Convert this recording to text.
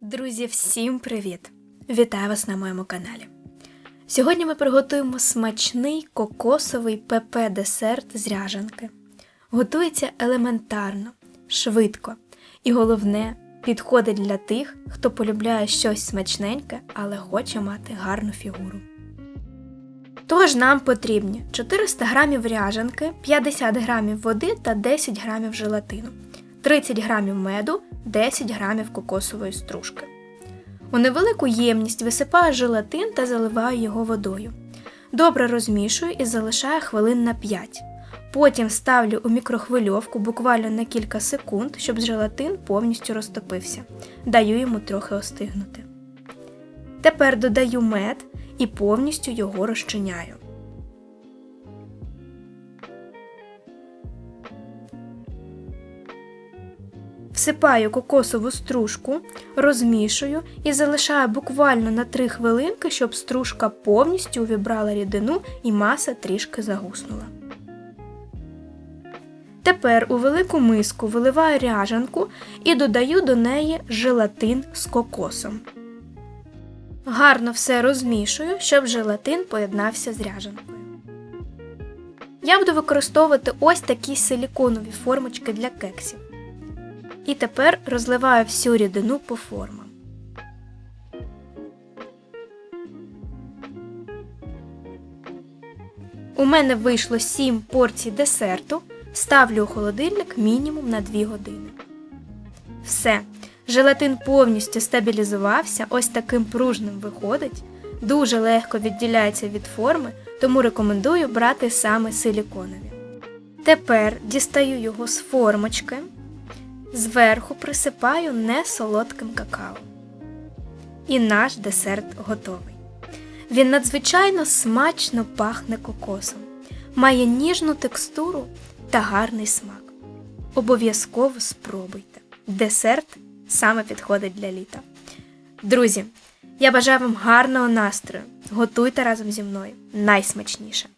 Друзі, всім привіт! Вітаю вас на моєму каналі. Сьогодні ми приготуємо смачний кокосовий ПП-десерт з ряжанки. Готується елементарно, швидко і головне, підходить для тих, хто полюбляє щось смачненьке, але хоче мати гарну фігуру. Тож нам потрібні 400 г ряжанки, 50 г води та 10 г желатину, 30 г меду, 10 г кокосової стружки. У невелику ємність висипаю желатин та заливаю його водою. Добре розмішую і залишаю хвилин на 5. Потім ставлю у мікрохвильовку буквально на кілька секунд, щоб желатин повністю розтопився. Даю йому трохи остигнути. Тепер додаю мед і повністю його розчиняю. Всипаю кокосову стружку, розмішую і залишаю буквально на 3 хвилинки, щоб стружка повністю увібрала рідину і маса трішки загуснула. Тепер у велику миску виливаю ряжанку і додаю до неї желатин з кокосом. Гарно все розмішую, щоб желатин поєднався з ряжанкою. Я буду використовувати ось такі силіконові формочки для кексів. І тепер розливаю всю рідину по формам. У мене вийшло 7 порцій десерту. Ставлю у холодильник мінімум на 2 години. Все. Желатин повністю стабілізувався, ось таким пружним виходить. Дуже легко відділяється від форми, тому рекомендую брати саме силіконові. Тепер дістаю його з формочки. Зверху присипаю несолодким какао. І наш десерт готовий. Він надзвичайно смачно пахне кокосом, має ніжну текстуру та гарний смак. Обов'язково спробуйте. Десерт саме підходить для літа. Друзі, я бажаю вам гарного настрою. Готуйте разом зі мною найсмачніше.